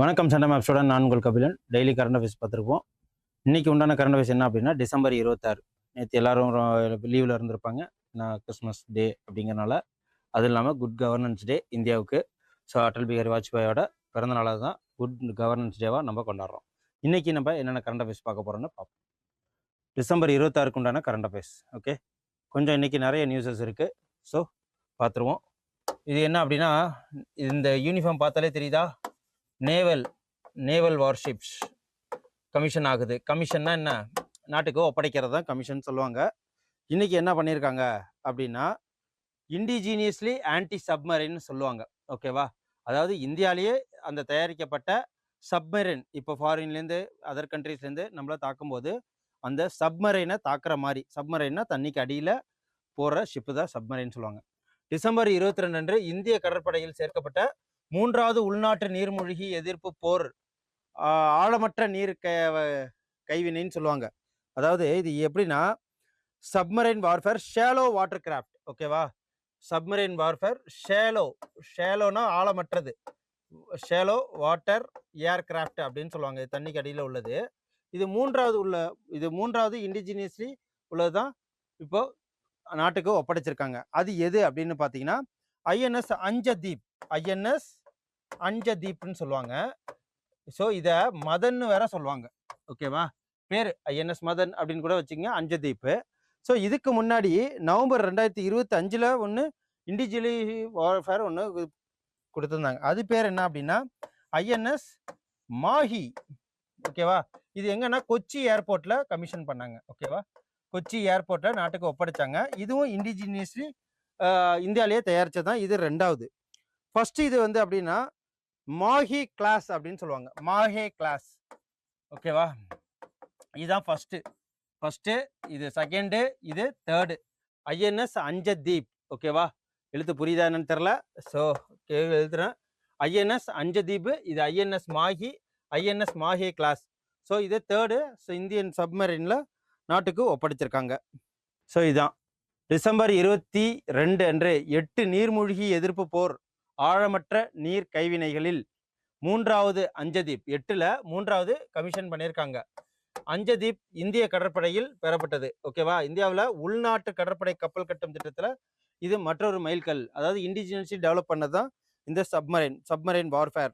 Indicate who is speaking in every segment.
Speaker 1: வணக்கம் சண்டை மேப்ஸோட நான் உங்கள் கபிலன். டெய்லி கரண்ட் அஃபேர்ஸ் பார்த்துருப்போம். இன்னைக்கு உண்டான கரண்ட் அஃபேர்ஸ் என்ன அப்படின்னா டிசம்பர் இருபத்தாறு. நேற்று எல்லாரும் லீவில் இருந்திருப்பாங்க. நான் கிறிஸ்மஸ் டே அப்படிங்கிறனால. அது இல்லாமல் குட் கவர்னன்ஸ் டே இந்தியாவுக்கு. ஸோ அடல் பிஹாரி வாஜ்பாயோட பிறந்த நாளாக தான் குட் கவர்னன்ஸ் டேவாக நம்ம கொண்டாடுறோம். இன்றைக்கி நம்ம என்னென்ன கரண்ட் அஃபேர்ஸ் பார்க்க போகிறோம்னு பார்ப்போம். டிசம்பர் இருபத்தாறுக்கு உண்டான கரண்ட் அஃபேர்ஸ் ஓகே கொஞ்சம் இன்றைக்கி நிறைய நியூஸஸ் இருக்குது ஸோ பார்த்துருவோம் இது என்ன அப்படின்னா இந்த யூனிஃபார்ம் பார்த்தாலே தெரியுதா? நேவல் நேவல் வார்ஷிப்ஸ் கமிஷன் ஆகுது. கமிஷன்னா என்ன? நாட்டுக்கு ஒப்படைக்கிறது தான் கமிஷன் சொல்லுவாங்க. இன்றைக்கி என்ன பண்ணியிருக்காங்க அப்படின்னா இண்டிஜீனியஸ்லி ஆன்டி சப்மரின்னு சொல்லுவாங்க. ஓகேவா அதாவது இந்தியாவிலேயே அந்த தயாரிக்கப்பட்ட சப்மரின் இப்போ ஃபாரின்லேருந்து அதர் கண்ட்ரீஸ்லேருந்து நம்மளை தாக்கும்போது அந்த சப்மரைனை தாக்குற மாதிரி சப்மரைன்னா தண்ணிக்கு அடியில் போகிற ஷிப்பு தான் சப்மரைன் சொல்லுவாங்க. டிசம்பர் இருபத்தி ரெண்டு அன்று இந்திய கடற்படையில் சேர்க்கப்பட்ட மூன்றாவது உள்நாட்டு நீர்மூழ்கி எதிர்ப்பு போர் ஆழமற்ற நீர் க கைவினைன்னு சொல்லுவாங்க. அதாவது இது எப்படின்னா submarine warfare shallow water craft ஓகேவா சப்மரைன் வார்ஃபேர் ஷேலோ ஷேலோனா ஆழமற்றது. ஷேலோ வாட்டர் ஏர் கிராஃப்ட் அப்படின்னு சொல்லுவாங்க. இது தண்ணிக்கு அடியில் உள்ளது. இது மூன்றாவது உள்ள இது மூன்றாவது இண்டிஜினியஸ்லி உள்ளது தான் இப்போது நாட்டுக்கு ஒப்படைச்சிருக்காங்க. அது எது அப்படின்னு பார்த்தீங்கன்னா ஐஎன்எஸ் அஞ்சதீப். ஐஎன்எஸ் அஞ்சதீப்னு சொல்லுவாங்க. ஸோ இதை மதன்னு வேற சொல்லுவாங்க. ஓகேவா பேர் ஐஎன்எஸ் மதன் அப்படின்னு கூட வச்சுக்கோங்க அஞ்சதீப்பு ஸோ இதுக்கு முன்னாடி நவம்பர் ரெண்டாயிரத்தி இருபத்தி அஞ்சில் ஒன்று இண்டிஜுவலி வார்ஃபேர் ஒன்று கொடுத்துருந்தாங்க. அது பேர் என்ன அப்படின்னா ஐஎன்எஸ் மாஹி. ஓகேவா இது எங்கன்னா கொச்சி ஏர்போர்ட்டில் கமிஷன் பண்ணாங்க. ஓகேவா கொச்சி ஏர்போர்ட்டில் நாட்டுக்கு ஒப்படைச்சாங்க. இதுவும் இண்டிஜினியஸ்லி இந்தியாவிலேயே தயாரித்தது தான் இது ரெண்டாவது. ஃபஸ்ட்டு இது வந்து அப்படின்னா மாஹி கிளாஸ் அப்படின்னு சொல்லுவாங்க. மாஹே கிளாஸ். ஓகேவா? இதுதான் ஃபஸ்ட்டு ஃபஸ்ட்டு இது செகண்டு இது தேர்டு ஐஎன்எஸ் அஞ்சதீப். ஓகேவா? எழுத்து புரியுதா என்னன்னு தெரில ஸோ எழுதுறேன். ஐஎன்எஸ் அஞ்சதீப் இது INS Mahi INS Mahe class. So இது தேர்டு ஸோ இந்தியன் சப்மரீனில் நாட்டுக்கு ஒப்படைச்சிருக்காங்க. ஸோ இதுதான் டிசம்பர் இருபத்தி ரெண்டு அன்று எட்டு நீர்மூழ்கி எதிர்ப்பு போர் ஆழமற்ற நீர் கைவினைகளில் மூன்றாவது அஞ்சதீப் எட்டில் மூன்றாவது கமிஷன் பண்ணியிருக்காங்க. அஞ்சதீப் இந்திய கடற்படையில் பெறப்பட்டது. ஓகேவா இந்தியாவில் உள்நாட்டு கடற்படை கப்பல் கட்டும் திட்டத்தில் இது மற்றொரு மைல்கல். அதாவது இண்டிஜினஸி டெவலப் பண்ணது தான் இந்த சப்மரைன் சப்மரைன் வார்ஃபேர்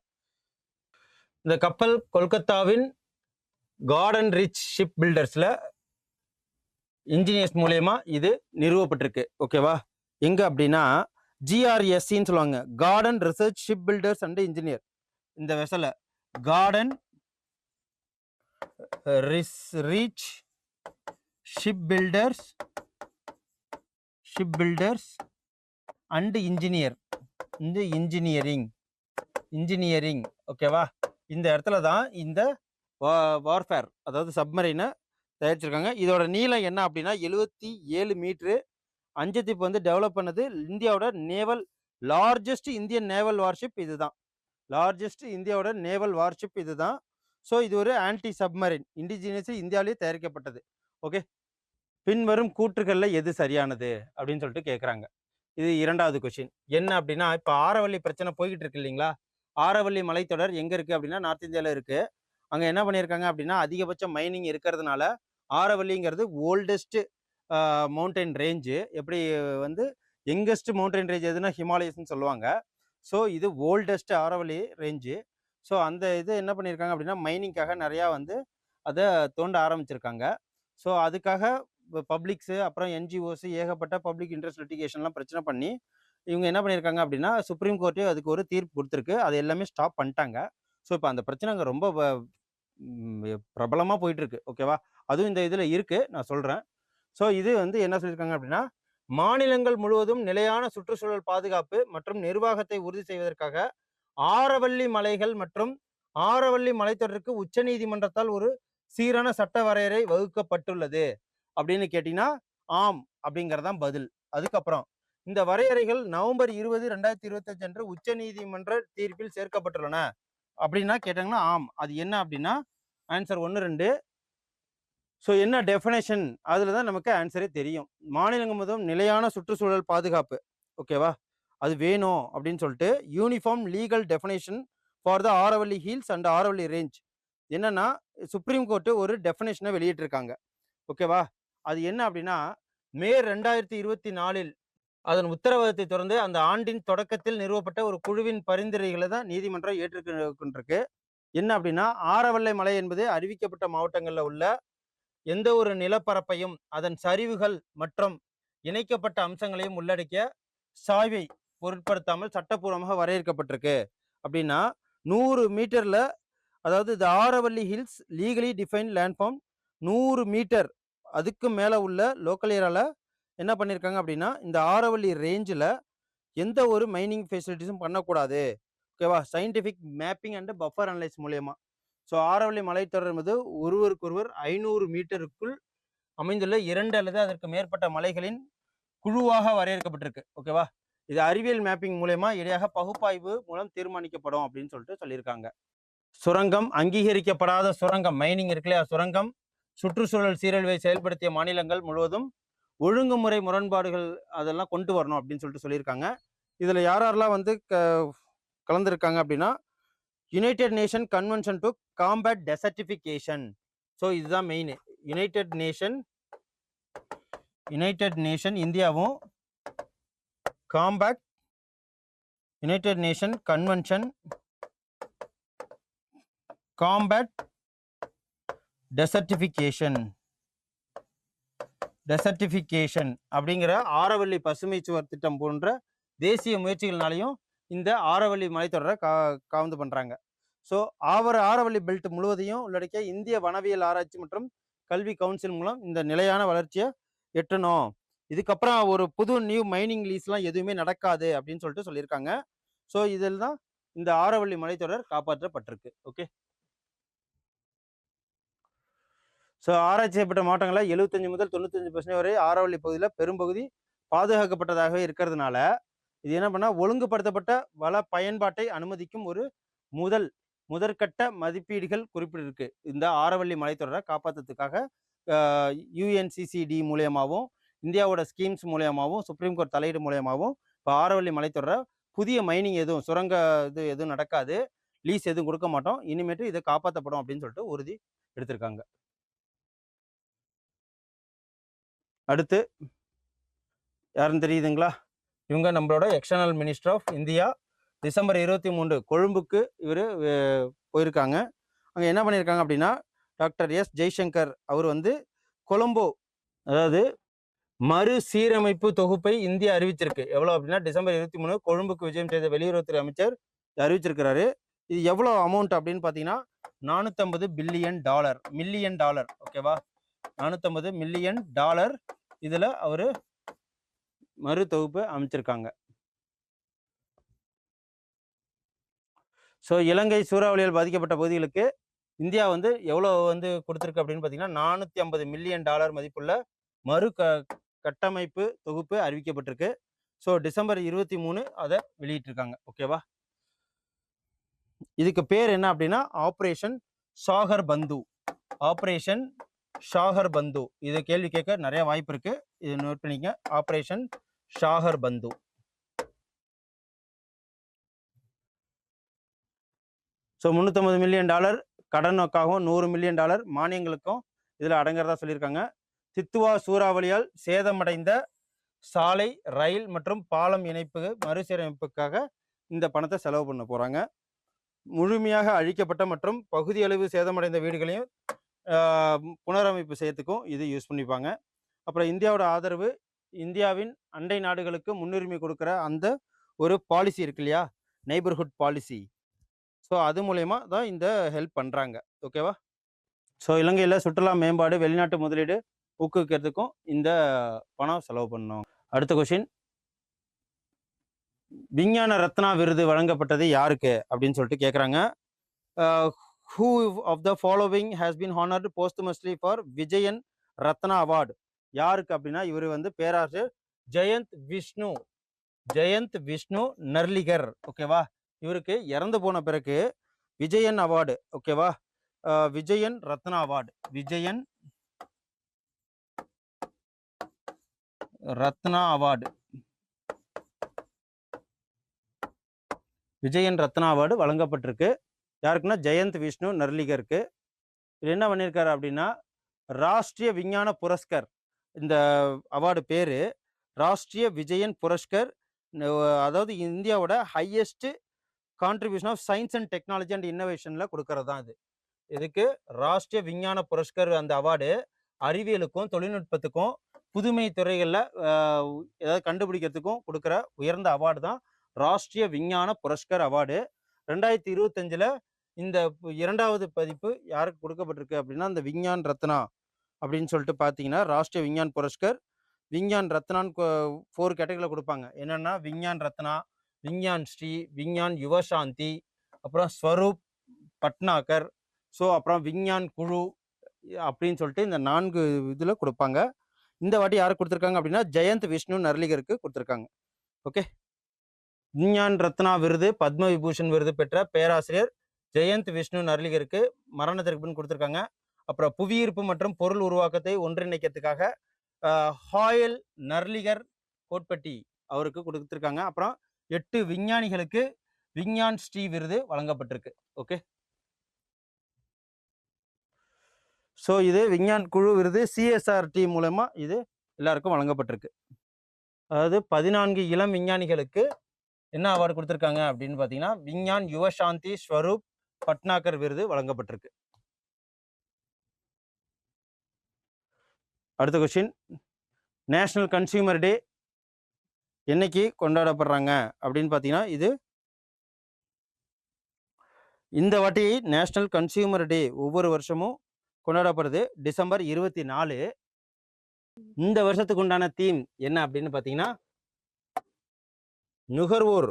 Speaker 1: இந்த கப்பல் கொல்கத்தாவின் கார்டன் ரிச் ஷிப் பில்டர்ஸில் இன்ஜினியர்ஸ் மூலயமா இது நிறுவப்பட்டிருக்கு. ஓகேவா எங்க அப்படின்னா ஜிஆர்எஸ்சின்னு சொல்லுவாங்க. Garden research ship builders and engineer இந்த வெசலை Garden Ris Reach ship builders ship builders and engineer இந்த இன்ஜினியரிங் இன்ஜினியரிங் ஓகேவா இந்த இடத்துல தான் இந்த வார்ஃபேர் அதாவது சப்மரீனை தயாரிச்சிருக்காங்க. இதோட நீளம் என்ன அப்படின்னா எழுபத்தி ஏழு மீட்ரு. அஞ்சதீப் வந்து டெவலப் பண்ணது இந்தியாவோட naval largest Indian naval warship இதுதான். லார்ஜஸ்ட் இந்தியாவோட நேவல் வார்ஷிப் இதுதான். ஸோ இது ஒரு ஆன்டி சப்மரின். இண்டிஜினியஸ் இந்தியாவிலேயே தயாரிக்கப்பட்டது. ஓகே? பின்வரும் கூற்றுகளில் எது சரியானது அப்படின்னு சொல்லிட்டு கேட்குறாங்க இது இரண்டாவது கொஷின் என்ன அப்படின்னா இப்போ ஆரவள்ளி பிரச்சனை போய்கிட்டு இருக்கு இல்லைங்களா? ஆரவள்ளி மலைத்தொடர் எங்கே இருக்குது அப்படின்னா நார்த் இந்தியாவில் இருக்குது அங்கே என்ன பண்ணியிருக்காங்க அப்படின்னா அதிகபட்ச மைனிங் இருக்கிறதுனால ஆரவல்லிங்கிறது ஓல்டஸ்ட் மவுண்டைன் ரேஞ்சு. எப்படி வந்து யங்கஸ்ட் மவுண்டைன் ரேஞ்ச் எதுனா ஹிமாலயஸ்ன்னு சொல்லுவாங்க. ஸோ இது ஓல்டஸ்ட் ஆரவல்லி ரேஞ்சு. ஸோ அந்த இது என்ன பண்ணியிருக்காங்க அப்படின்னா மைனிங்காக நிறையா வந்து அதை தோண்ட ஆரம்பிச்சிருக்காங்க. ஸோ அதுக்காக பப்ளிக்ஸு அப்புறம் என்ஜிஓஸு ஏகப்பட்ட பப்ளிக் இன்ட்ரெஸ்ட் லிட்டிகேஷன்லாம் பிரச்சனை பண்ணி இவங்க என்ன பண்ணியிருக்காங்க அப்படின்னா சுப்ரீம் கோர்ட்டே அதுக்கு ஒரு தீர்ப்பு கொடுத்துருக்கு. அது எல்லாமே ஸ்டாப் பண்ணிட்டாங்க. ஸோ இப்போ அந்த பிரச்சனை அங்கே ரொம்ப பிரபலமாக போயிட்டுருக்கு. ஓகேவா? அதுவும் இந்த இதில் இருக்குது நான் சொல்கிறேன் ஸோ இது வந்து என்ன சொல்லியிருக்காங்க அப்படின்னா மாநிலங்கள் முழுவதும் நிலையான சுற்றுச்சூழல் பாதுகாப்பு மற்றும் நிர்வாகத்தை உறுதி செய்வதற்காக ஆரவல்லி மலைகள் மற்றும் ஆரவல்லி மலைத்தொடருக்கு உச்சநீதிமன்றத்தால் ஒரு சீரான சட்ட வரையறை வகுக்கப்பட்டுள்ளது அப்படின்னு கேட்டிங்கன்னா ஆம் அப்படிங்கிறதான் பதில். அதுக்கப்புறம் இந்த வரையறைகள் நவம்பர் இருபது ரெண்டாயிரத்தி இருபத்தஞ்சு அன்று உச்சநீதிமன்ற தீர்ப்பில் சேர்க்கப்பட்டுள்ளன அப்படின்னா கேட்டாங்கன்னா ஆம். அது என்ன அப்படின்னா ஆன்சர் ஒன்று ரெண்டு ஸோ என்ன டெஃபினேஷன் அதில் தான் நமக்கு ஆன்சரே தெரியும். மாநிலங்கள் முதல் நிலையான சுற்றுச்சூழல் பாதுகாப்பு. ஓகேவா அது வேணும் அப்படின்னு சொல்லிட்டு uniform legal definition for the Aravalli hills and Aravalli range என்னன்னா சுப்ரீம் கோர்ட்டு ஒரு டெஃபினேஷனை வெளியிட்டிருக்காங்க. ஓகேவா அது என்ன அப்படின்னா மே ரெண்டாயிரத்தி இருபத்தி நாலில் அதன் உத்தரவாதத்தை தொடர்ந்து அந்த ஆண்டின் தொடக்கத்தில் நிறுவப்பட்ட ஒரு குழுவின் பரிந்துரைகளை தான் நீதிமன்றம் ஏற்றுக்கொண்டிருக்கு. என்ன அப்படின்னா ஆரவல்லை மலை என்பது அறிவிக்கப்பட்ட மாவட்டங்களில் உள்ள எந்த ஒரு நிலப்பரப்பையும் அதன் சரிவுகள் மற்றும் இணைக்கப்பட்ட அம்சங்களையும் உள்ளடக்கிய சாய்வை பொருட்படுத்தாமல் சட்டப்பூர்வமாக வரையறுக்கப்பட்டிருக்கு. அப்படின்னா நூறு மீட்டரில் அதாவது இந்த Aravalli hills legally define landform நூறு மீட்டர் அதுக்கு மேலே உள்ள லோக்கல் ஏரியாவில் என்ன பண்ணியிருக்காங்க அப்படின்னா இந்த ஆரவல்லி ரேஞ்சில் எந்த ஒரு மைனிங் ஃபெசிலிட்டிஸும் பண்ணக்கூடாது. ஓகேவா scientific mapping and buffer analyse மூலயமா. ஸோ ஆரவல்லி மலைத்தொடர் என்பது ஒருவருக்கொருவர் ஐநூறு மீட்டருக்குள் அமைந்துள்ள இரண்டு அல்லது அதற்கு மேற்பட்ட மலைகளின் குழுவாக வரையறுக்கப்பட்டிருக்கு. ஓகேவா இது அறிவியல் மேப்பிங் மூலயமா இடையாக பகுப்பாய்வு மூலம் தீர்மானிக்கப்படும் அப்படின்னு சொல்லிட்டு சொல்லியிருக்காங்க. சுரங்கம் அங்கீகரிக்கப்படாத சுரங்கம் மைனிங் இருக்குல்லையா சுரங்கம் சுற்றுச்சூழல் சீரழிவை செயல்படுத்திய மாநிலங்கள் முழுவதும் ஒழுங்குமுறை முரண்பாடுகள் அதெல்லாம் கொண்டு வரணும் அப்படின்னு சொல்லிட்டு சொல்லியிருக்காங்க. இதில் யார் யாரெல்லாம் வந்து க கலந்துருக்காங்க அப்படின்னா united nation convention to combat desertification so இதுதான் main united nation united nation இந்தியாவும் compact united nation convention combat desertification desertification அப்படிங்கிற ஆரவல்லி பசுமை சுவர் திட்டம் போன்ற தேசிய முயற்சிகள்னாலையும் இந்த ஆரவல்லி மலைத்தொடரை கா காவந்து பண்ணுறாங்க ஸோ ஆவர ஆரவல்லி பெல்ட் முழுவதையும் உள்ளடக்கிய இந்திய வனவியல் ஆராய்ச்சி மற்றும் கல்வி கவுன்சில் மூலம் இந்த நிலையான வளர்ச்சியை எட்டணும். இதுக்கப்புறம் ஒரு புது நியூ மைனிங் லீஸ்லாம் எதுவுமே நடக்காது அப்படின்னு சொல்லிட்டு சொல்லியிருக்காங்க. ஸோ இதில் தான் இந்த ஆரவல்லி மலைத்தொடர் காப்பாற்றப்பட்டிருக்கு. ஓகே ஸோ ஆராய்ச்சி செய்யப்பட்ட மாவட்டங்களில் எழுபத்தஞ்சு முதல் தொண்ணூத்தஞ்சு பர்சன்ட் வரை ஆரவல்லி பகுதியில் பெரும்பகுதி பாதுகாக்கப்பட்டதாகவே இருக்கிறதுனால இது என்ன பண்ணால் ஒழுங்குபடுத்தப்பட்ட வள பயன்பாட்டை அனுமதிக்கும் ஒரு முதல் முதற்கட்ட மதிப்பீடுகள் குறிப்பிட்டிருக்கு. இந்த ஆரவள்ளி மலைத்தொடரை காப்பாற்றுறதுக்காக யூஎன்சிசிடி மூலியமாகவும் இந்தியாவோட ஸ்கீம்ஸ் மூலியமாகவும் சுப்ரீம் கோர்ட் தலையீடு மூலியமாகவும் இப்போ ஆரவள்ளி மலைத்தொடரை புதிய மைனிங் எதுவும் சுரங்க இது எதுவும் நடக்காது. லீஸ் எதுவும் கொடுக்க மாட்டோம். இனிமேட்டு இதை காப்பாற்றப்படும் அப்படின்னு சொல்லிட்டு உறுதி எடுத்திருக்காங்க. அடுத்து யாருன்னு தெரியுதுங்களா? இவங்க நம்மளோட external minister of India December இருபத்தி மூன்று கொழும்புக்கு இவர் போயிருக்காங்க. அங்கே என்ன பண்ணியிருக்காங்க அப்படின்னா டாக்டர் எஸ். ஜெய்சங்கர் அவர் வந்து கொலம்போ அதாவது மறு சீரமைப்பு தொகுப்பை இந்தியா அறிவிச்சிருக்கு. எவ்வளோ அப்படின்னா டிசம்பர் இருபத்தி மூணு கொழும்புக்கு விஜயம் செய்த வெளியுறவுத்துறை அமைச்சர் அறிவிச்சிருக்கிறாரு. இது எவ்வளோ அமௌண்ட் அப்படின்னு பார்த்தீங்கன்னா நானூற்றம்பது பில்லியன் டாலர் மில்லியன் டாலர் ஓகேவா நானூற்றம்பது மில்லியன் டாலர் இதில் அவர் மறு தொகுப்பு அமைச்சிருக்காங்க. ஸோ இலங்கை சூறாவளியால் பாதிக்கப்பட்ட பகுதிகளுக்கு இந்தியா வந்து எவ்வளோ வந்து கொடுத்துருக்கு அப்படின்னு பார்த்தீங்கன்னா நானூற்றி ஐம்பது மில்லியன் டாலர் மதிப்புள்ள மறு க கட்டமைப்பு தொகுப்பு அறிவிக்கப்பட்டிருக்கு. ஸோ டிசம்பர் இருபத்தி மூணு அதை வெளியிட்டிருக்காங்க. ஓகேவா இதுக்கு பேர் என்ன அப்படின்னா ஆப்ரேஷன் சாகர் பந்து ஆப்ரேஷன் ஷாகர் பந்து இது கேள்வி கேட்க நிறைய வாய்ப்பு இருக்கு. இது நோட் பண்ணிக்க ஆப்ரேஷன் ஷாகர் பந்து. ஸோ முந்நூற்றம்பது மில்லியன் டாலர் கடனுக்காகவும் நூறு மில்லியன் டாலர் மானியங்களுக்கும் இதில் அடங்குறதா சொல்லியிருக்காங்க. தித்துவா சூறாவளியால் சேதமடைந்த சாலை ரயில் மற்றும் பாலம் இணைப்பு மறுசீரமைப்புக்காக இந்த பணத்தை செலவு பண்ண போகிறாங்க முழுமையாக அழிக்கப்பட்ட மற்றும் பகுதியளவு சேதமடைந்த வீடுகளையும் புனரமைப்பு செய்யறதுக்கும் இது யூஸ் பண்ணிப்பாங்க. அப்புறம் இந்தியாவோட ஆதரவு இந்தியாவின் அண்டை நாடுகளுக்கு முன்னுரிமை கொடுக்குற அந்த ஒரு பாலிசி இருக்கு இல்லையா? நெய்பர்ஹுட் பாலிசி ஸோ அது மூலயமா தான் இந்த ஹெல்ப் பண்ணுறாங்க ஓகேவா ஸோ இலங்கையில் சுற்றுலா மேம்பாடு வெளிநாட்டு முதலீடு ஊக்குவிக்கிறதுக்கும் இந்த பணம் செலவு பண்ணோம். அடுத்த கொஷின் விஞ்ஞான ரத்னா விருது வழங்கப்பட்டது யாருக்கு? அப்படின்னு சொல்லிட்டு கேட்குறாங்க who of the following has been honoured posthumously for Vigyan Ratna award யாருக்கு அப்படின்னா இவர் வந்து பேராசிரியர் ஜெயந்த் விஷ்ணு. ஜெயந்த் விஷ்ணு நர்லிகர். ஓகேவா? இவருக்கு இறந்து போன பிறகு விஜயன் அவார்டு. ஓகேவா? Vigyan Ratna award. Vigyan Ratna award. Vigyan Ratna award வழங்கப்பட்டிருக்கு. யாருக்குன்னா ஜெயந்த் விஷ்ணு நர்லிகருக்கு. இவர் என்ன பண்ணியிருக்காரு அப்படின்னா ராஷ்ட்ரிய விஞ்ஞான புரஸ்கர். இந்த அவார்டு பேர் ராஷ்ட்ரிய விஜயன் புரஸ்கர் அதாவது இந்தியாவோட highest contribution of science and technology and இன்னோவேஷனில் கொடுக்கறது தான் இது. இதுக்கு ராஷ்ட்ரிய விஞ்ஞான புரஸ்கர் அந்த அவார்டு அறிவியலுக்கும் தொழில்நுட்பத்துக்கும் புதுமை துறைகளில் ஏதாவது கண்டுபிடிக்கிறதுக்கும் கொடுக்குற உயர்ந்த அவார்டு தான் ராஷ்ட்ரிய விஞ்ஞான புரஸ்கர் அவார்டு. ரெண்டாயிரத்தி இருபத்தஞ்சில் இந்த இரண்டாவது பதிப்பு யாருக்கு கொடுக்கப்பட்டிருக்கு அப்படின்னா இந்த விஞ்ஞான் ரத்னா அப்படின்னு சொல்லிட்டு பார்த்தீங்கன்னா ராஷ்டிரிய விஞ்ஞான் புரஸ்கர் விஞ்ஞான் ரத்னான்னு ஃபோர் கேட்டகரியில் கொடுப்பாங்க. என்னென்னா விஞ்ஞான் ரத்னா விஞ்ஞான் ஸ்ரீ விஞ்ஞான் யுவசாந்தி அப்புறம் ஸ்வரூப் பட்னாகர் ஸோ அப்புறம் விஞ்ஞான் குழு அப்படின்னு சொல்லிட்டு இந்த நான்கு இதில் கொடுப்பாங்க. இந்த வாட்டி யாருக்கு கொடுத்துருக்காங்க அப்படின்னா ஜெயந்த் விஷ்ணு நர்லிகருக்கு கொடுத்துருக்காங்க. ஓகே? விஞ்ஞான் ரத்னா விருது பத்ம விபூஷன் விருது பெற்ற பேராசிரியர் ஜெயந்த் விஷ்ணு நர்லிகருக்கு மரணத்திற்கு பின் கொடுத்துருக்காங்க. அப்புறம் புவியீர்ப்பு மற்றும் பொருள் உருவாக்கத்தை ஒன்றிணைக்கிறதுக்காக ஆஹ், ஹாயல் நர்லிகர் கோட்பட்டி அவருக்கு கொடுத்துருக்காங்க. அப்புறம் எட்டு விஞ்ஞானிகளுக்கு விஞ்ஞான் ஸ்ரீ விருது வழங்கப்பட்டிருக்கு. ஓகே. ஸோ இது விஞ்ஞான் குழு விருது சிஎஸ்ஆர்டி மூலமா இது எல்லாருக்கும் வழங்கப்பட்டிருக்கு. அதாவது பதினான்கு இளம் விஞ்ஞானிகளுக்கு என்ன அவார்டு கொடுத்துருக்காங்க அப்படின்னு பார்த்தீங்கன்னா விஞ்ஞான் யுவசாந்தி ஸ்வரூப் பட்னாகர் விருது வழங்கப்பட்டிருக்கு. அடுத்த கொஸ்டின் நேஷ்னல் கன்சியூமர் டே என்னைக்கு கொண்டாடப்படுறாங்க? அப்படின்னு பார்த்தீங்கன்னா இது இந்த வாட்டி நேஷ்னல் கன்சியூமர் டே ஒவ்வொரு வருஷமும் கொண்டாடப்படுது. டிசம்பர் இருபத்தி நாலு. இந்த வருஷத்துக்கு உண்டான தீம் என்ன அப்படின்னு பார்த்தீங்கன்னா நுகர்வோர்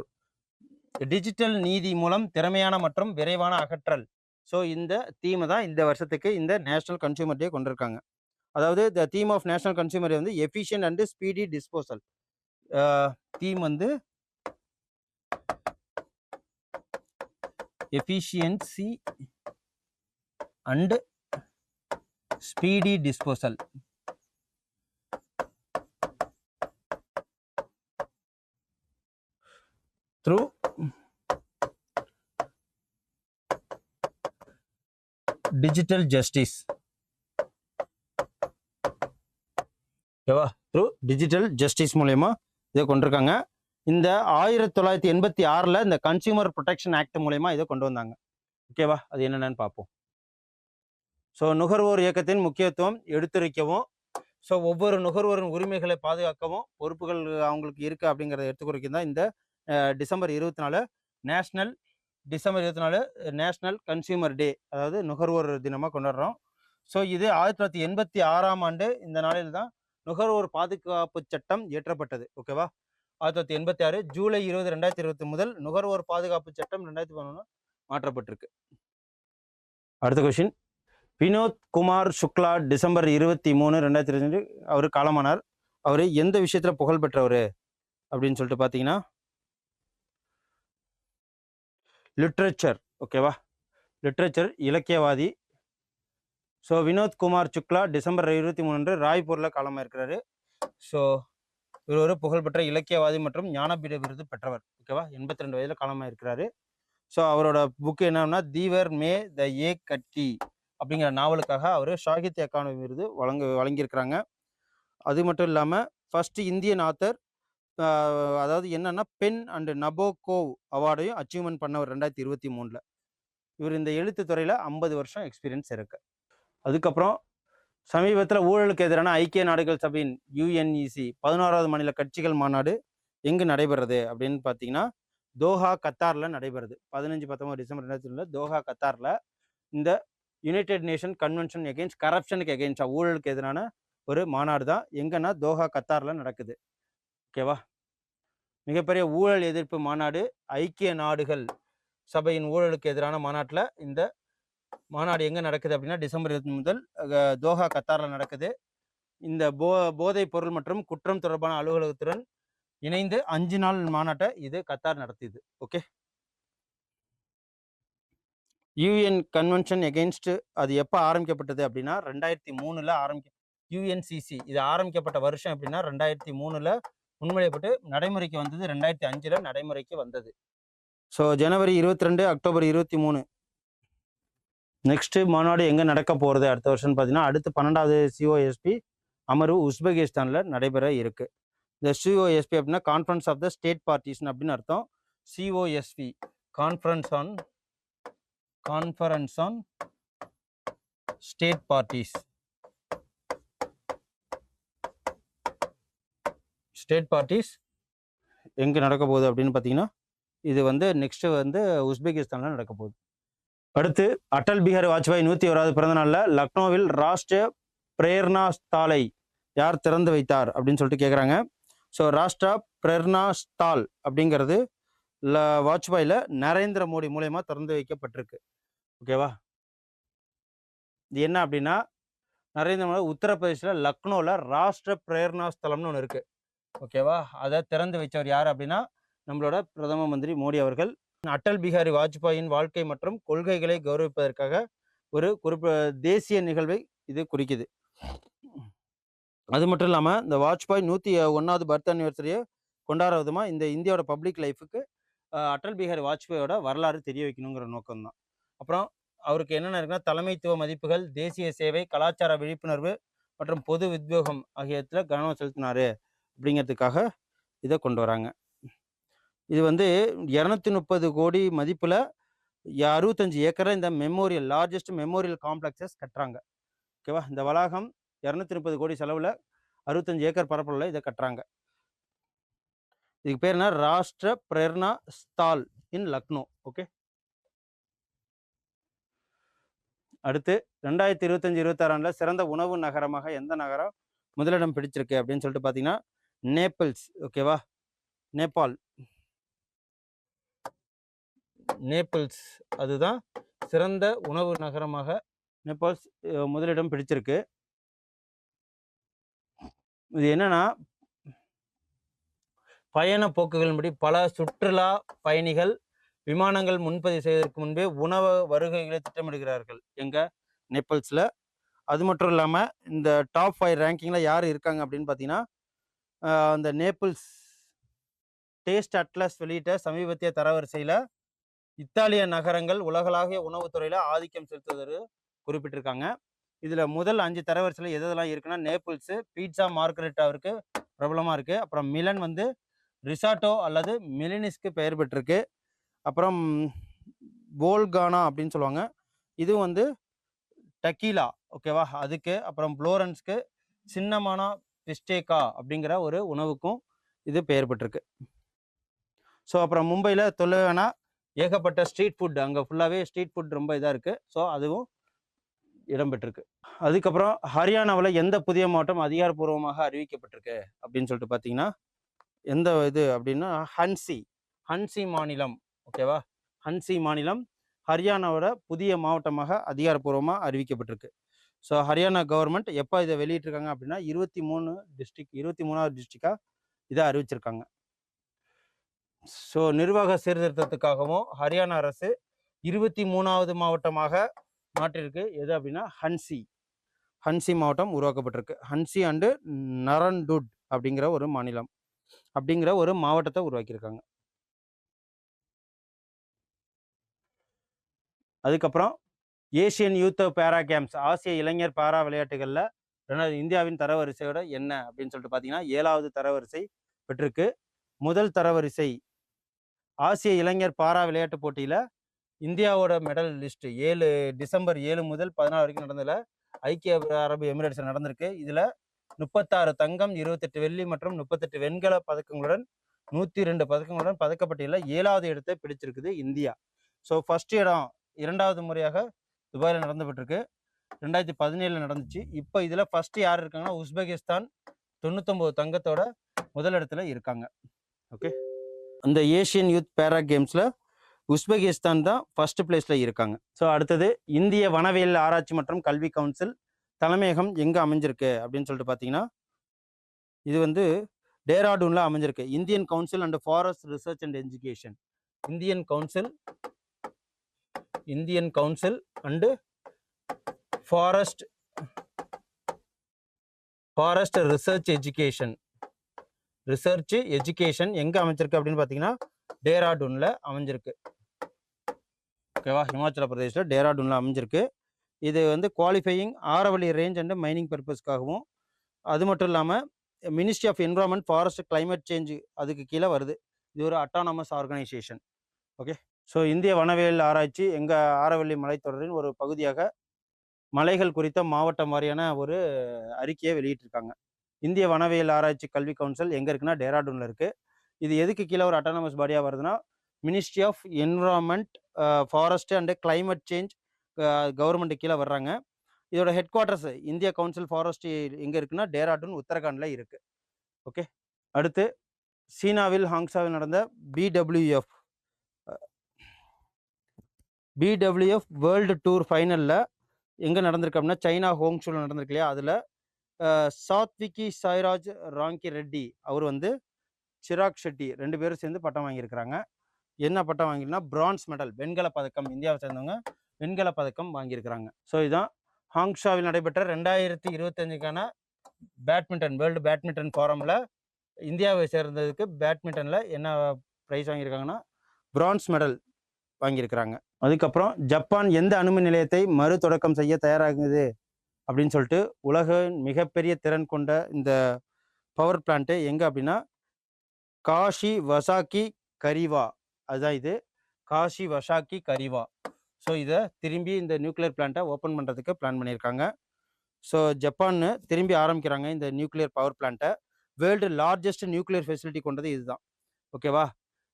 Speaker 1: டிஜிட்டல் நீதி மூலம் திறமையான மற்றும் விரைவான அகற்றல். ஸோ இந்த தீமை தான் இந்த வருஷத்துக்கு இந்த நேஷ்னல் கன்சியூமர் டே கொண்டிருக்காங்க. அதாவது the theme of national consumer வந்து efficient and speedy disposal theme வந்து efficiency and speedy disposal through digital justice ஓகேவா? த்ரூ டிஜிட்டல் ஜஸ்டிஸ் மூலயமா இதை கொண்டிருக்காங்க. இந்த ஆயிரத்தி தொள்ளாயிரத்தி எண்பத்தி ஆறில் இந்த கன்சியூமர் ப்ரொடெக்ஷன் ஆக்ட் மூலயமா இதை கொண்டு வந்தாங்க. ஓகேவா? அது என்னென்னு பார்ப்போம். ஸோ நுகர்வோர் இயக்கத்தின் முக்கியத்துவம் எடுத்துரைக்கவும் ஸோ ஒவ்வொரு நுகர்வோரின் உரிமைகளை பாதுகாக்கவும் பொறுப்புகள் அவங்களுக்கு இருக்கு அப்படிங்கிறத எடுத்துக்குறைக்கும் தான் இந்த டிசம்பர் இருபத்தி நாலு நேஷ்னல் டிசம்பர் இருபத்தி நாலு நேஷ்னல் கன்சியூமர் டே அதாவது நுகர்வோர் தினமாக கொண்டாடுறோம். ஸோ இது ஆயிரத்தி தொள்ளாயிரத்தி எண்பத்தி ஆறாம் ஆண்டு இந்த நாளில் தான் நுகர்வோர் பாதுகாப்பு சட்டம் இயற்றப்பட்டது. ஓகேவா ஆயிரத்தி தொள்ளாயிரத்தி எண்பத்தி ஆறு ஜூலை இருபது ரெண்டாயிரத்தி இருபத்தி முதல் நுகர்வோர் பாதுகாப்பு சட்டம் ரெண்டாயிரத்தி பதினொன்று மாற்றப்பட்டிருக்கு. அடுத்த கொஷின் வினோத் குமார் சுக்லா டிசம்பர் இருபத்தி மூணு ரெண்டாயிரத்தி இருபத்தி அவர் காலமானார். அவர் எந்த விஷயத்தில் புகழ் பெற்றவர்? அப்படின்னு சொல்லிட்டு பார்த்தீங்கன்னா லிட்ரேச்சர் ஓகேவா லிட்ரேச்சர் இலக்கியவாதி ஸோ வினோத் குமார் சுக்லா டிசம்பர் இருபத்தி மூணு ராய்ப்பூரில் காலமாக இருக்கிறாரு. ஸோ இவர் ஒரு புகழ்பெற்ற இலக்கியவாதி மற்றும் ஞானபீட விருது பெற்றவர். ஓகேவா எண்பத்தி ரெண்டு வயதில் காலமாக இருக்கிறாரு. ஸோ அவரோட புக்கு என்னன்னா தீவர் மே த ஏ கட்டி அப்படிங்கிற நாவலுக்காக அவர் சாகித்ய அகாடமி விருது வழங்க வழங்கியிருக்கிறாங்க. அது மட்டும் இல்லாமல் ஃபர்ஸ்ட் இந்தியன் ஆத்தர் அதாவது என்னன்னா பென் அண்டு நபோகோவ் அவார்டையும் அச்சீவ்மெண்ட் பண்ணவர் ரெண்டாயிரத்தி இருபத்தி மூணில். இவர் இந்த எழுத்து துறையில் ஐம்பது வருஷம் எக்ஸ்பீரியன்ஸ் இருக்கு. அதுக்கப்புறம் சமீபத்தில் ஊழலுக்கு எதிரான ஐக்கிய நாடுகள் சபையின் யுஎன்இசி பதினோராவது மாநில கட்சிகள் மாநாடு எங்கு நடைபெறுறது அப்படின்னு பார்த்தீங்கன்னா தோஹா கத்தாரில் நடைபெறுது. பதினஞ்சு பத்தொம்பது டிசம்பர் ரெண்டாயிரத்தி ஒன்றில் தோஹா கத்தாரில் இந்த யுனைடெட் நேஷன் கன்வென்ஷன் எகெயின்ஸ்ட் கரப்ஷனுக்கு எகெயின்ஸ்டாக ஊழலுக்கு எதிரான ஒரு மாநாடு தான். எங்கன்னா தோஹா கத்தாரில் நடக்குது. ஓகேவா மிகப்பெரிய ஊழல் எதிர்ப்பு மாநாடு ஐக்கிய நாடுகள் சபையின் ஊழலுக்கு எதிரான மாநாட்டில் இந்த மாநாடு எங்கே நடக்குது அப்படின்னா டிசம்பர் இருபத்தி முதல் தோஹா கத்தாரில் நடக்குது. இந்த போ போதைப் பொருள் மற்றும் குற்றம் தொடர்பான அலுவலகத்துடன் இணைந்து அஞ்சு நாள் மாநாட்டை இது கத்தார் நடத்தியது. ஓகே? யூஎன் கன்வென்ஷன் எகெயின்ஸ்ட் அது எப்போ ஆரம்பிக்கப்பட்டது அப்படின்னா ரெண்டாயிரத்தி மூணில் ஆரம்பிக்க யூஎன்சிசி இது ஆரம்பிக்கப்பட்ட வருஷம் எப்படின்னா ரெண்டாயிரத்தி மூணில் முன்மொழியப்பட்டு நடைமுறைக்கு வந்தது ரெண்டாயிரத்தி அஞ்சில் நடைமுறைக்கு வந்தது. ஸோ ஜனவரி இருபத்தி ரெண்டு அக்டோபர் இருபத்தி மூணு. நெக்ஸ்ட்டு மாநாடு எங்கே நடக்க போகிறது அடுத்த வருஷம்னு பார்த்தீங்கன்னா அடுத்து பன்னெண்டாவது சிஓஎஸ்பி அமர்வு உஸ்பெகிஸ்தானில் நடைபெற இருக்குது இந்த சிஓஎஸ்பி அப்படின்னா கான்ஃபரன்ஸ் ஆஃப் த ஸ்டேட் பார்ட்டிஸ்னு அப்படின்னு அர்த்தம். COSP conference on conference on state parties state parties எங்கே நடக்க போகுது அப்படின்னு பார்த்தீங்கன்னா இது வந்து நெக்ஸ்ட்டு வந்து உஸ்பெகிஸ்தானில் நடக்க போகுது. அடுத்து அடல் பிஹாரி வாஜ்பாய் நூற்றி ஓராவது பிறந்த நாளில் லக்னோவில் ராஷ்டிரிய பிரேர்னா ஸ்தாலை யார் திறந்து வைத்தார் அப்படின்னு சொல்லிட்டு கேட்குறாங்க ஸோ ராஷ்டிரா பிரேர்னா ஸ்தால் அப்படிங்கிறது ல வாஜ்பாயில் நரேந்திர மோடி மூலயமா திறந்து வைக்கப்பட்டிருக்கு. ஓகேவா இது என்ன அப்படின்னா நரேந்திர மோடி உத்தரப்பிரதேசில் லக்னோவில் ராஷ்டிர பிரேர்னா ஸ்தலம்னு ஒன்று இருக்குது ஓகேவா அதை திறந்து வச்சவர் யார் அப்படின்னா நம்மளோட பிரதம மந்திரி மோடி அவர்கள். அட்டல் பிஹாரி வாஜ்பாயின் வாழ்க்கை மற்றும் கொள்கைகளை கௌரவிப்பதற்காக ஒரு குறிப்ப தேசிய நிகழ்வை இது குறிக்குது. அது மட்டும் இல்லாமல் இந்த வாஜ்பாய் நூற்றி ஒன்றாவது பர்த் அனிவர்சரியை கொண்டாட விதமாக இந்த இந்தியாவோட பப்ளிக் லைஃபுக்கு அட்டல் பிஹாரி வாஜ்பாயோட வரலாறு தெரிய வைக்கணுங்கிற நோக்கம்தான். அப்புறம் அவருக்கு என்னென்ன இருக்குன்னா தலைமைத்துவ மதிப்புகள் தேசிய சேவை கலாச்சார விழிப்புணர்வு மற்றும் பொது உத்வேகம் ஆகியத்தில் கவனம் செலுத்தினாரு அப்படிங்கிறதுக்காக இதை கொண்டு வராங்க. இது வந்து இரநூத்தி முப்பது கோடி மதிப்பில் அறுபத்தஞ்சு ஏக்கரை இந்த மெமோரியல் லார்ஜஸ்ட் மெமோரியல் காம்ப்ளெக்ஸஸ் கட்டுறாங்க. ஓகேவா இந்த வளாகம் இரநூத்தி முப்பது கோடி செலவில் அறுபத்தஞ்சு ஏக்கர் பரப்பளவில் இதை கட்டுறாங்க. இதுக்கு பேர் என்ன? ராஷ்டிர பிரேர்ணா ஸ்தால் இன் லக்னோ. ஓகே அடுத்து ரெண்டாயிரத்தி இருபத்தஞ்சி இருபத்தாறாண்டில் சிறந்த உணவு நகரமாக எந்த நகரம் முதலிடம் பிடிச்சிருக்கு அப்படின்னு சொல்லிட்டு பார்த்தீங்கன்னா நேப்பிள்ஸ் ஓகேவா நேபாள் நேப்பிள்ஸ் அதுதான் சிறந்த உணவு நகரமாக நேபாள்ஸ் முதலிடம் பிடிச்சிருக்கு. இது என்னன்னா பயண போக்குகளின்படி பல சுற்றுலா பயணிகள் விமானங்கள் முன்பதிவு செய்வதற்கு முன்பே உணவு வருகைகளை திட்டமிடுகிறார்கள். எங்க? நேபிள்ஸ்ல அது மட்டும் இல்லாமல் இந்த டாப் ஃபைவ் ரேங்கிங்கில் யார் இருக்காங்க அப்படின்னு பார்த்தீங்கன்னா அந்த நேப்பிள்ஸ் டேஸ்ட் அட்லஸ் வெளியிட்ட சமீபத்திய தரவரிசையில் இத்தாலிய நகரங்கள் உலகளாகிய உணவுத்துறையில் ஆதிக்கம் செலுத்துவது குறிப்பிட்டிருக்காங்க. இதில் முதல் அஞ்சு தரவரிசையில் எது எதெல்லாம் இருக்குன்னா நேபிள்ஸு பீட்சா மார்கரெட்டாவிற்கு பிரபலமாக இருக்குது அப்புறம் மிலன் வந்து ரிசாட்டோ அல்லது மிலினிஸ்க்கு பெயர் பெற்றிருக்கு. அப்புறம் போல்கானா அப்படின்னு சொல்லுவாங்க. இது வந்து டக்கீலா ஓகேவா அதுக்கு அப்புறம் புளோரன்ஸ்க்கு சின்னமானா பிஸ்டேக்கா அப்படிங்கிற ஒரு உணவுக்கும் இது பெயர் பெற்றிருக்கு. ஸோ அப்புறம் மும்பையில் தொலைவானா ஏகப்பட்ட ஸ்ட்ரீட் ஃபுட். அங்கே ஃபுல்லாகவே ஸ்ட்ரீட் ஃபுட் ரொம்ப இதாக இருக்குது ஸோ அதுவும் இடம்பெற்றிருக்கு. அதுக்கப்புறம் ஹரியானாவில் எந்த புதிய மாவட்டம் அதிகாரப்பூர்வமாக அறிவிக்கப்பட்டிருக்கு? அப்படின்னு சொல்லிட்டு பார்த்தீங்கன்னா எந்த இது அப்படின்னா ஹன்சி ஹன்சி மாநிலம். ஓகேவா ஹன்சி மாநிலம் ஹரியானாவோட புதிய மாவட்டமாக அதிகாரப்பூர்வமாக அறிவிக்கப்பட்டிருக்கு. ஸோ ஹரியானா கவர்மெண்ட் எப்போ இதை வெளியிட்டிருக்காங்க அப்படின்னா இருபத்தி மூணு டிஸ்ட்ரிக் இருபத்தி மூணாவது டிஸ்ட்ரிக்டாக இதை அறிவிச்சிருக்காங்க. ஸோ நிர்வாக சீர்திருத்தத்துக்காகவும் ஹரியானா அரசு இருபத்தி மூணாவது மாவட்டமாக மாற்றிருக்கு எது அப்படின்னா ஹன்சி. ஹன்சி மாவட்டம் உருவாக்கப்பட்டிருக்கு. ஹன்சி அண்டு நரன்டுட் அப்படிங்கிற ஒரு மாநிலம் அப்படிங்கிற ஒரு மாவட்டத்தை உருவாக்கியிருக்காங்க. அதுக்கப்புறம் ஏசியன் யூத் பேரா கேம்ஸ் ஆசிய இளைஞர் பாரா விளையாட்டுகளில் ரெண்டாவது இந்தியாவின் தரவரிசையோட என்ன அப்படின்னு சொல்லிட்டு பார்த்தீங்கன்னா ஏழாவது தரவரிசை பெற்றிருக்கு. முதல் தரவரிசை ஆசிய இளைஞர் பாரா விளையாட்டு போட்டியில் இந்தியாவோட மெடல் லிஸ்ட் ஏழு டிசம்பர் ஏழு முதல் பதினாறு வரைக்கும் நடந்ததில் ஐக்கிய அரபு எமிரேட்ஸில் நடந்திருக்கு. இதில் முப்பத்தாறு தங்கம் இருபத்தெட்டு வெள்ளி மற்றும் முப்பத்தெட்டு வெண்கல பதக்கங்களுடன் நூற்றி ரெண்டு பதக்கங்களுடன் பதக்கப்பட்டியலில். ஏழாவது இடத்தை பிடிச்சிருக்குது இந்தியா. ஸோ ஃபர்ஸ்ட் இடம் இரண்டாவது முறையாக துபாயில் நடந்துபட்டிருக்கு ரெண்டாயிரத்தி பதினேழில் நடந்துச்சு. இப்போ இதில் ஃபஸ்ட்டு யார் இருக்காங்கன்னா உஸ்பெகிஸ்தான் தொண்ணூத்தொம்பது தங்கத்தோட முதல் இடத்துல இருக்காங்க. ஓகே அந்த ஏஷியன் யூத் பேரா கேம்ஸில் உஸ்பெகிஸ்தான் தான் ஃபர்ஸ்ட் பிளேஸில் இருக்காங்க. ஸோ அடுத்தது இந்திய வனவியல் ஆராய்ச்சி மற்றும் கல்வி கவுன்சில் தலைமையகம் எங்கே அமைஞ்சிருக்கு அப்படின்னு சொல்லிட்டு பார்த்தீங்கன்னா இது வந்து டேராடூனில் அமைஞ்சிருக்கு. Indian council and forest research and education Indian council Indian council and forest forest research education research education எங்கே அமைஞ்சிருக்கு அப்படின்னு பார்த்தீங்கன்னா டேராடூனில் அமைஞ்சிருக்கு. ஓகேவா ஹிமாச்சல பிரதேசில் டேராடூனில் அமைஞ்சிருக்கு. இது வந்து qualifying Aravali range and mining பர்பஸ்க்காகவும் அது மட்டும் இல்லாமல் ministry of environment forest climate change அதுக்கு கீழே வருது. இது ஒரு அட்டானமஸ் ஆர்கனைசேஷன் ஓகே ஸோ இந்திய வனவியல் ஆராய்ச்சி எங்கள் ஆரவள்ளி மலைத்தொடரின் ஒரு பகுதியாக மலைகள் குறித்த மாவட்டம் வாரியான ஒரு அறிக்கையை வெளியிட்டிருக்காங்க. இந்திய வனவியல் ஆராய்ச்சி கல்வி கவுன்சில் எங்கே இருக்குன்னா டேராடூனில் இருக்குது இது எதுக்கு கீழே ஒரு அட்டானமஸ் பாடியாக வருதுன்னா ministry of environment forest and climate change government கீழே வர்றாங்க. இதோட ஹெட் குவார்ட்டர்ஸ் இந்திய கவுன்சில் ஃபாரஸ்ட் எங்கே இருக்குன்னா டேராடூன் உத்தரகாண்டில் இருக்குது ஓகே? அடுத்து சீனாவில் ஹாங்ஸாவில் நடந்த பிடபிள்யூஎஃப் பிடபிள்யூஎஃப் வேர்ல்டு டூர் ஃபைனலில் எங்கே நடந்திருக்கு அப்படின்னா சைனா ஹோங்ஷூவில் நடந்திருக்கு இல்லையா? அதில் சாத்விகி சாய்ராஜ் ராங்கி ரெட்டி அவர் வந்து சிராக் ஷெட்டி ரெண்டு பேரும் சேர்ந்து பட்டம் வாங்கியிருக்கிறாங்க. என்ன பட்டம் வாங்கினா பிரான்ஸ் மெடல். வெண்கல பதக்கம். இந்தியாவை சேர்ந்தவங்க வெண்கல பதக்கம் வாங்கியிருக்கிறாங்க. ஸோ இதுதான் ஹாங்ஷாவில் நடைபெற்ற ரெண்டாயிரத்தி இருபத்தஞ்சுக்கான பேட்மிண்டன் வேர்ல்டு பேட்மிண்டன் ஃபாரமில் இந்தியாவை சேர்ந்ததுக்கு பேட்மிண்டனில் என்ன ப்ரைஸ் வாங்கியிருக்காங்கன்னா பிரான்ஸ் மெடல் வாங்கியிருக்கிறாங்க. அதுக்கப்புறம் ஜப்பான் எந்த அணுமின் நிலையத்தை மறு தொடக்கம் செய்ய தயாராகுது? அப்படின்னு சொல்லிட்டு உலகின் மிகப்பெரிய திறன் கொண்ட இந்த பவர் பிளான்ட்டு எங்கே அப்படின்னா காஷி வசாக்கி கரிவா. அதுதான் இது. காஷி வசாக்கி கரிவா. ஸோ இதை திரும்பி இந்த நியூக்ளியர் பிளான்ட்டை ஓப்பன் பண்ணுறதுக்கு பிளான் பண்ணியிருக்காங்க. ஸோ ஜப்பான்னு திரும்பி ஆரம்பிக்கிறாங்க இந்த நியூக்ளியர் பவர் பிளான்ட்டை வேர்ல்டு லார்ஜஸ்ட் நியூக்ளியர் ஃபெசிலிட்டி கொண்டது இதுதான். ஓகேவா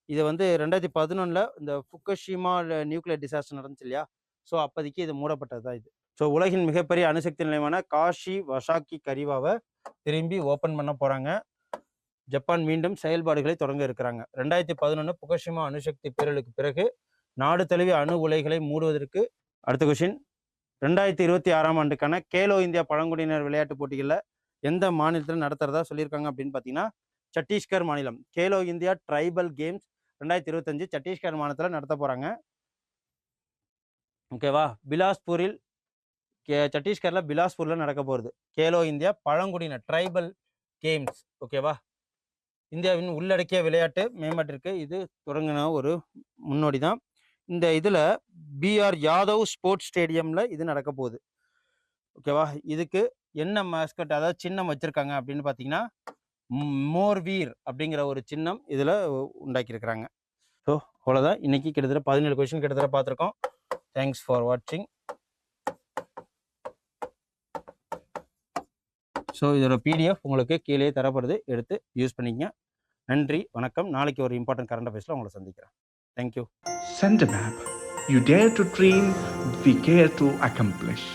Speaker 1: இதை வந்து ரெண்டாயிரத்தி பதினொன்றில் இந்த ஃபுக்கஷிமா நியூக்ளியர் டிசாஸ்டர் நடந்துச்சு இல்லையா? ஸோ அப்போதைக்கு இது மூடப்பட்டது தான் இது. ஸோ உலகின் மிகப்பெரிய அணுசக்தி நிலையமான காஷி வசாக்கி கரிவாவை திரும்பி ஓப்பன் பண்ண போகிறாங்க ஜப்பான் மீண்டும் செயல்பாடுகளை தொடங்க இருக்கிறாங்க. ரெண்டாயிரத்தி பதினொன்று புகஷிமா அணுசக்தி பேரலுக்கு பிறகு நாடு தழுவிய அணு உலைகளை மூடுவதற்கு அடுத்த கொஷின் ரெண்டாயிரத்தி இருபத்தி ஆறாம் ஆண்டுக்கான கேலோ இந்தியா பழங்குடியினர் விளையாட்டு போட்டிகளில் எந்த மாநிலத்தில் நடத்துறதா சொல்லியிருக்காங்க அப்படின்னு பார்த்தீங்கன்னா சத்தீஸ்கர் மாநிலம். கேலோ இந்தியா ட்ரைபல் கேம்ஸ் ரெண்டாயிரத்தி இருபத்தஞ்சு சத்தீஸ்கர் மாநிலத்தில் நடத்த போகிறாங்க ஓகேவா? பிலாஸ்பூரில் கே சத்தீஸ்கரில் பிலாஸ்பூரில் நடக்க போகிறது கேலோ இந்தியா பழங்குடியின ட்ரைபல் கேம்ஸ். ஓகேவா இந்தியாவின் உள்ளடக்கிய விளையாட்டு மேம்பாட்டிற்கு இது தொடங்கின ஒரு முன்னோடி தான். இந்த இதில் பிஆர் யாதவ் ஸ்போர்ட்ஸ் ஸ்டேடியமில் இது நடக்க போகுது. ஓகேவா இதுக்கு என்ன மாஸ்கட் அதாவது சின்னம் வச்சுருக்காங்க அப்படின்னு பார்த்தீங்கன்னா மோர்வீர் அப்படிங்கிற ஒரு சின்னம் இதில் உண்டாக்கியிருக்கிறாங்க. ஸோ அவ்வளோதான் இன்னைக்கு கிட்டத்தட்ட பதினேழு கொஷின் கிட்டத்தட்ட பார்த்துருக்கோம் தேங்க்ஸ் ஃபார் வாட்சிங் ஸோ இதோட பிடிஎஃப் உங்களுக்கு கீழே தரப்படுது. எடுத்து யூஸ் பண்ணிக்கங்க. நன்றி வணக்கம். நாளைக்கு ஒரு இம்பார்ட்டன்ட் கரண்ட் அஃபேர்ஸில் உங்களை சந்திக்கிறேன். Thank you
Speaker 2: sent map you dare to dream we care to accomplish.